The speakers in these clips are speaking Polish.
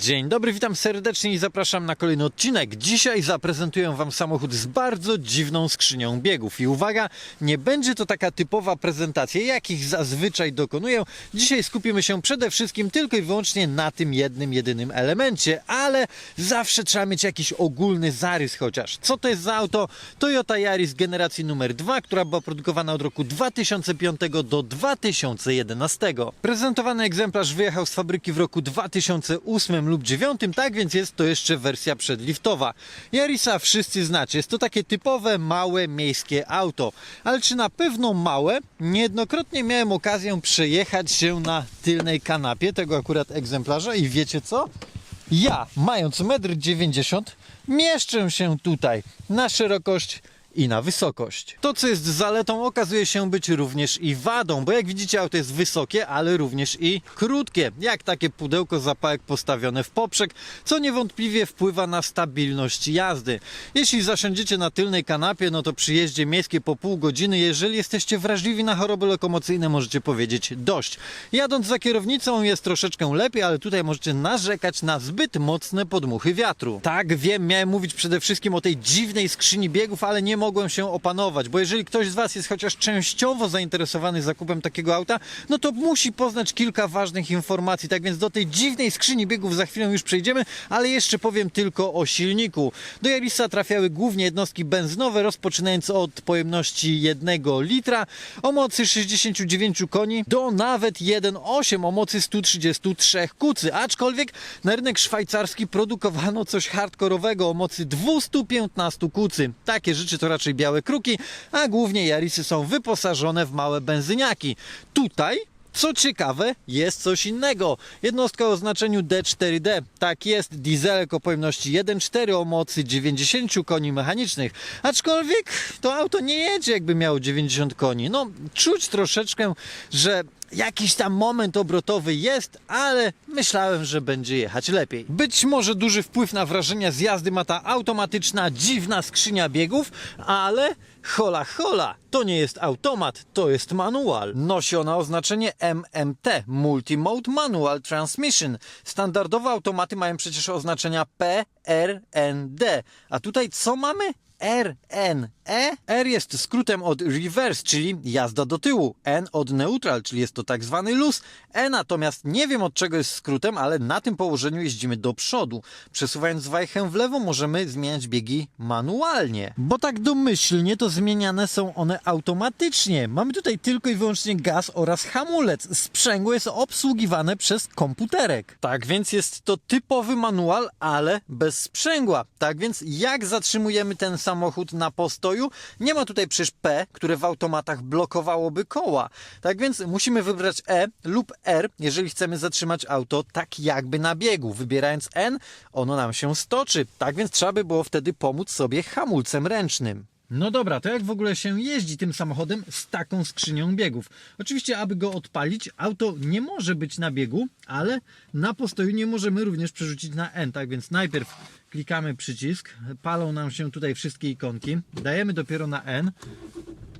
Dzień dobry, witam serdecznie i zapraszam na kolejny odcinek. Dzisiaj zaprezentuję Wam samochód z bardzo dziwną skrzynią biegów. I uwaga, nie będzie to taka typowa prezentacja, jakich zazwyczaj dokonuję. Dzisiaj skupimy się przede wszystkim tylko i wyłącznie na tym jednym, jedynym elemencie, ale zawsze trzeba mieć jakiś ogólny zarys chociaż. Co to jest za auto? Toyota Yaris generacji numer 2, która była produkowana od roku 2005 do 2011. Prezentowany egzemplarz wyjechał z fabryki w roku 2008 lub 2009, tak więc jest to jeszcze wersja przedliftowa. Yarisa wszyscy znacie, jest to takie typowe, małe, miejskie auto. Ale czy na pewno małe? Niejednokrotnie miałem okazję przejechać się na tylnej kanapie tego akurat egzemplarza i wiecie co? Ja, mając 1,90 m, mieszczę się tutaj na szerokość i na wysokość. To, co jest zaletą, okazuje się być również i wadą, bo jak widzicie, auto jest wysokie, ale również i krótkie, jak takie pudełko zapałek postawione w poprzek, co niewątpliwie wpływa na stabilność jazdy. Jeśli zasiądziecie na tylnej kanapie, no to przy jeździe miejskiej po pół godziny, jeżeli jesteście wrażliwi na choroby lokomocyjne, możecie powiedzieć dość. Jadąc za kierownicą jest troszeczkę lepiej, ale tutaj możecie narzekać na zbyt mocne podmuchy wiatru. Tak, wiem, miałem mówić przede wszystkim o tej dziwnej skrzyni biegów, ale nie mogłem się opanować, bo jeżeli ktoś z Was jest chociaż częściowo zainteresowany zakupem takiego auta, no to musi poznać kilka ważnych informacji. Tak więc do tej dziwnej skrzyni biegów za chwilę już przejdziemy, ale jeszcze powiem tylko o silniku. Do Yarisa trafiały głównie jednostki benzynowe, rozpoczynając od pojemności 1 litra o mocy 69 koni do nawet 1,8 o mocy 133 kucy. Aczkolwiek na rynek szwajcarski produkowano coś hardkorowego o mocy 215 kucy. Takie rzeczy to raczej białe kruki, a głównie Yarisy są wyposażone w małe benzyniaki. Tutaj co ciekawe, jest coś innego. Jednostka o znaczeniu D4D. Tak jest, dieselek o pojemności 1.4 o mocy 90 koni mechanicznych. Aczkolwiek to auto nie jedzie jakby miało 90 koni. No, czuć troszeczkę, że jakiś tam moment obrotowy jest, ale myślałem, że będzie jechać lepiej. Być może duży wpływ na wrażenia z jazdy ma ta automatyczna, dziwna skrzynia biegów, ale hola hola, to nie jest automat, to jest manual. Nosi ona oznaczenie MMT, Multimode Manual Transmission. Standardowe automaty mają przecież oznaczenia P, R, N, D. A tutaj co mamy? RNE. R jest skrótem od reverse, czyli jazda do tyłu. N od neutral, czyli jest to tak zwany luz. E natomiast nie wiem od czego jest skrótem, ale na tym położeniu jeździmy do przodu. Przesuwając wajchę w lewo możemy zmieniać biegi manualnie. Bo tak domyślnie to zmieniane są one automatycznie. Mamy tutaj tylko i wyłącznie gaz oraz hamulec. Sprzęgło jest obsługiwane przez komputerek. Tak więc jest to typowy manual, ale bez sprzęgła. Tak więc jak zatrzymujemy ten samochód na postoju? Nie ma tutaj przecież P, które w automatach blokowałoby koła. Tak więc musimy wybrać E lub R, jeżeli chcemy zatrzymać auto tak jakby na biegu. Wybierając N, ono nam się stoczy. Tak więc trzeba by było wtedy pomóc sobie hamulcem ręcznym. No dobra, to jak w ogóle się jeździ tym samochodem z taką skrzynią biegów? Oczywiście, aby go odpalić, auto nie może być na biegu, ale na postoju nie możemy również przerzucić na N. Tak więc najpierw klikamy przycisk, palą nam się tutaj wszystkie ikonki, dajemy dopiero na N,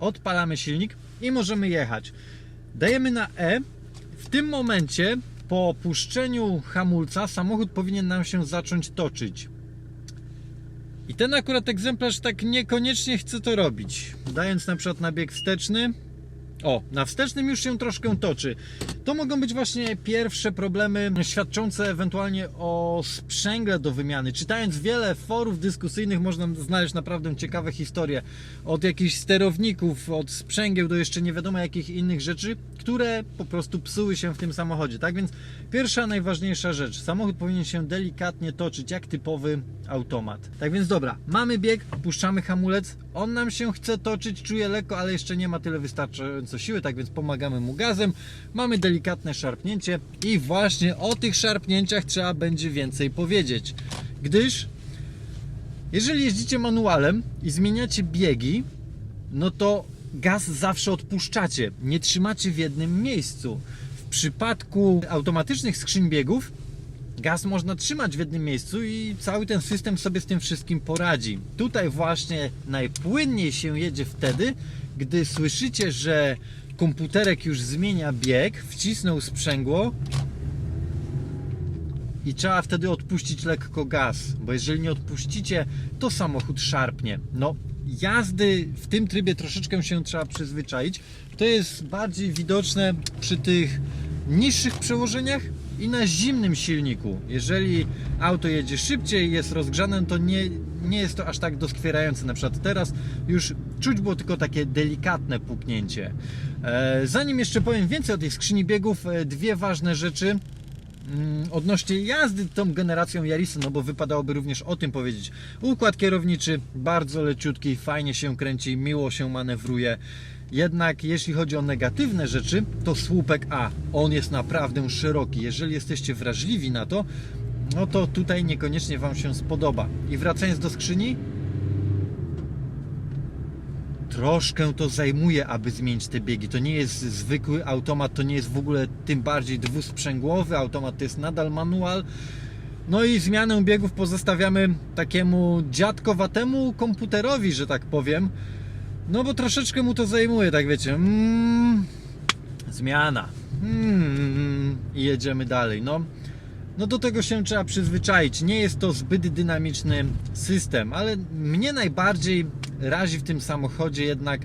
odpalamy silnik i możemy jechać. Dajemy na E. W tym momencie, po opuszczeniu hamulca, samochód powinien nam się zacząć toczyć. I ten akurat egzemplarz tak niekoniecznie chce to robić. Dając na przykład na bieg wsteczny. O, na wstecznym już się troszkę toczy. To mogą być właśnie pierwsze problemy świadczące ewentualnie o sprzęgle do wymiany. Czytając wiele forów dyskusyjnych można znaleźć naprawdę ciekawe historie. Od jakichś sterowników, od sprzęgieł do jeszcze nie wiadomo jakich innych rzeczy, które po prostu psuły się w tym samochodzie. Tak więc pierwsza, najważniejsza rzecz. Samochód powinien się delikatnie toczyć, jak typowy automat. Tak więc dobra, mamy bieg, puszczamy hamulec, on nam się chce toczyć, czuje lekko, ale jeszcze nie ma tyle wystarczająco siły, tak więc pomagamy mu gazem. Mamy delikatne szarpnięcie i właśnie o tych szarpnięciach trzeba będzie więcej powiedzieć. Gdyż jeżeli jeździcie manualem i zmieniacie biegi, no to gaz zawsze odpuszczacie, nie trzymacie w jednym miejscu. W przypadku automatycznych skrzyń biegów gaz można trzymać w jednym miejscu i cały ten system sobie z tym wszystkim poradzi. Tutaj właśnie najpłynniej się jedzie wtedy, gdy słyszycie, że komputerek już zmienia bieg, wcisnął sprzęgło i trzeba wtedy odpuścić lekko gaz, bo jeżeli nie odpuścicie, to samochód szarpnie. No, jazdy w tym trybie troszeczkę się trzeba przyzwyczaić. To jest bardziej widoczne przy tych niższych przełożeniach i na zimnym silniku. Jeżeli auto jedzie szybciej, jest rozgrzane, to nie, nie jest to aż tak doskwierające. Na przykład teraz już czuć było tylko takie delikatne puknięcie. E, zanim jeszcze powiem więcej o tej skrzyni biegów, e, dwie ważne rzeczy mm, odnośnie jazdy tą generacją Yarisa, no bo wypadałoby również o tym powiedzieć. Układ kierowniczy bardzo leciutki, fajnie się kręci, miło się manewruje. Jednak jeśli chodzi o negatywne rzeczy, to słupek A, on jest naprawdę szeroki. Jeżeli jesteście wrażliwi na to, no to tutaj niekoniecznie Wam się spodoba. I wracając do skrzyni, troszkę to zajmuje, aby zmienić te biegi. To nie jest zwykły automat, to nie jest w ogóle tym bardziej dwusprzęgłowy automat, to jest nadal manual. No i zmianę biegów pozostawiamy takiemu dziadkowatemu komputerowi, że tak powiem. No bo troszeczkę mu to zajmuje, tak wiecie. Mm, zmiana. Mm, I jedziemy dalej. No, no do tego się trzeba przyzwyczaić. Nie jest to zbyt dynamiczny system, ale mnie najbardziej razi w tym samochodzie jednak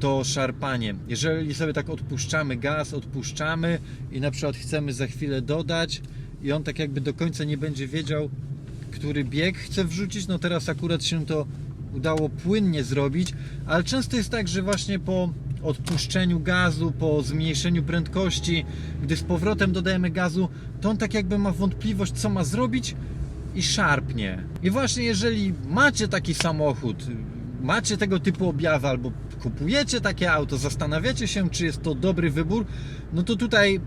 to szarpanie. Jeżeli sobie tak odpuszczamy gaz, odpuszczamy i na przykład chcemy za chwilę dodać i on tak jakby do końca nie będzie wiedział, który bieg chce wrzucić, no teraz akurat się to udało płynnie zrobić, ale często jest tak, że właśnie po odpuszczeniu gazu, po zmniejszeniu prędkości, gdy z powrotem dodajemy gazu, to on tak jakby ma wątpliwość, co ma zrobić i szarpnie. I właśnie jeżeli macie taki samochód, macie tego typu objawy albo kupujecie takie auto, zastanawiacie się, czy jest to dobry wybór, no to tutaj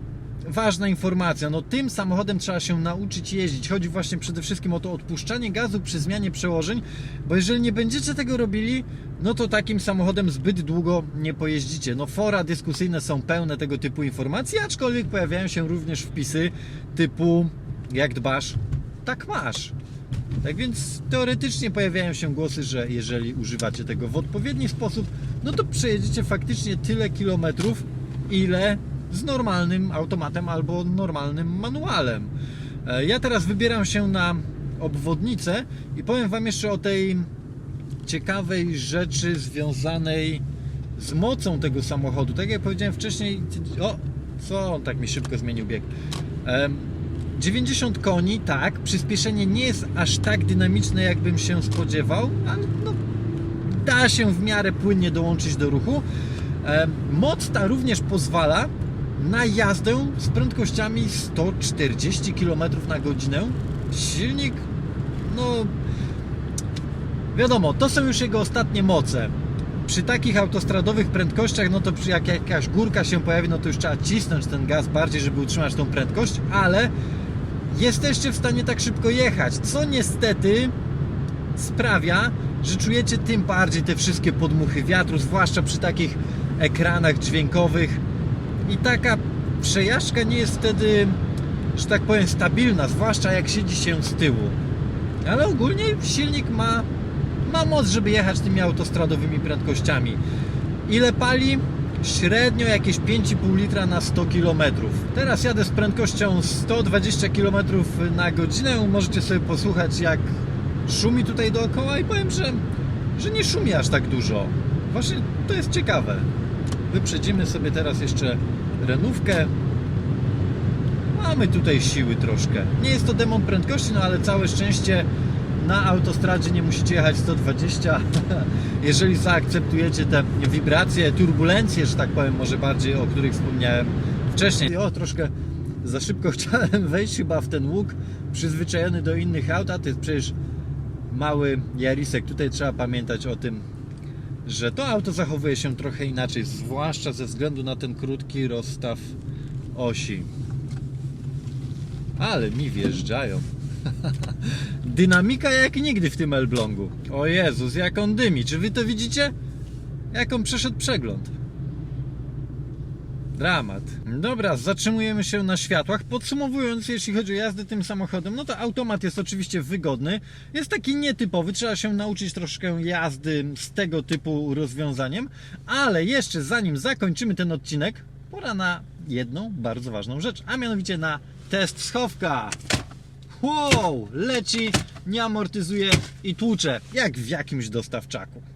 ważna informacja, no tym samochodem trzeba się nauczyć jeździć. Chodzi właśnie przede wszystkim o to odpuszczanie gazu przy zmianie przełożeń, bo jeżeli nie będziecie tego robili, no to takim samochodem zbyt długo nie pojeździcie. No fora dyskusyjne są pełne tego typu informacji, aczkolwiek pojawiają się również wpisy typu jak dbasz, tak masz. Tak więc teoretycznie pojawiają się głosy, że jeżeli używacie tego w odpowiedni sposób, no to przejedziecie faktycznie tyle kilometrów, ile z normalnym automatem albo normalnym manualem. E, Ja teraz wybieram się na obwodnicę i powiem Wam jeszcze o tej ciekawej rzeczy związanej z mocą tego samochodu. Tak jak powiedziałem wcześniej, o, co on tak mi szybko zmienił bieg. Em, 90 koni, tak, przyspieszenie nie jest aż tak dynamiczne, jakbym się spodziewał, ale no, da się w miarę płynnie dołączyć do ruchu. Moc ta również pozwala na jazdę z prędkościami 140 km na godzinę. Silnik, no wiadomo, to są już jego ostatnie moce. Przy takich autostradowych prędkościach, no to jak jakaś górka się pojawi, no to już trzeba cisnąć ten gaz bardziej, żeby utrzymać tą prędkość, ale jesteście w stanie tak szybko jechać, co niestety sprawia, że czujecie tym bardziej te wszystkie podmuchy wiatru, zwłaszcza przy takich ekranach dźwiękowych i taka przejażdżka nie jest wtedy, że tak powiem, stabilna, zwłaszcza jak siedzi się z tyłu. Ale ogólnie silnik ma, ma moc, żeby jechać tymi autostradowymi prędkościami. Ile pali? Średnio jakieś 5,5 litra na 100 km. Teraz jadę z prędkością 120 km na godzinę. Możecie sobie posłuchać, jak szumi tutaj dookoła, i powiem, że, że nie szumi aż tak dużo. Właśnie to jest ciekawe. Wyprzedzimy sobie teraz jeszcze renówkę. Mamy tutaj siły troszkę. Nie jest to demon prędkości, no ale całe szczęście na autostradzie nie musicie jechać 120. Jeżeli zaakceptujecie te wibracje, turbulencje, że tak powiem, może bardziej, o których wspomniałem wcześniej. O, troszkę za szybko chciałem wejść chyba w ten łuk, przyzwyczajony do innych aut, a to jest przecież mały Jarisek. Tutaj trzeba pamiętać o tym, że to auto zachowuje się trochę inaczej, zwłaszcza ze względu na ten krótki rozstaw osi. Ale mi wjeżdżają. Dynamika jak nigdy w tym Elblągu. O Jezus, jak on dymi. Czy wy to widzicie? Jak on przeszedł przegląd. Dramat. Dobra, zatrzymujemy się na światłach. Podsumowując, jeśli chodzi o jazdę tym samochodem, no to automat jest oczywiście wygodny. Jest taki nietypowy, trzeba się nauczyć troszkę jazdy z tego typu rozwiązaniem. Ale jeszcze zanim zakończymy ten odcinek, pora na jedną bardzo ważną rzecz, a mianowicie na test schowka. Wow, leci, nie amortyzuje i tłucze, jak w jakimś dostawczaku.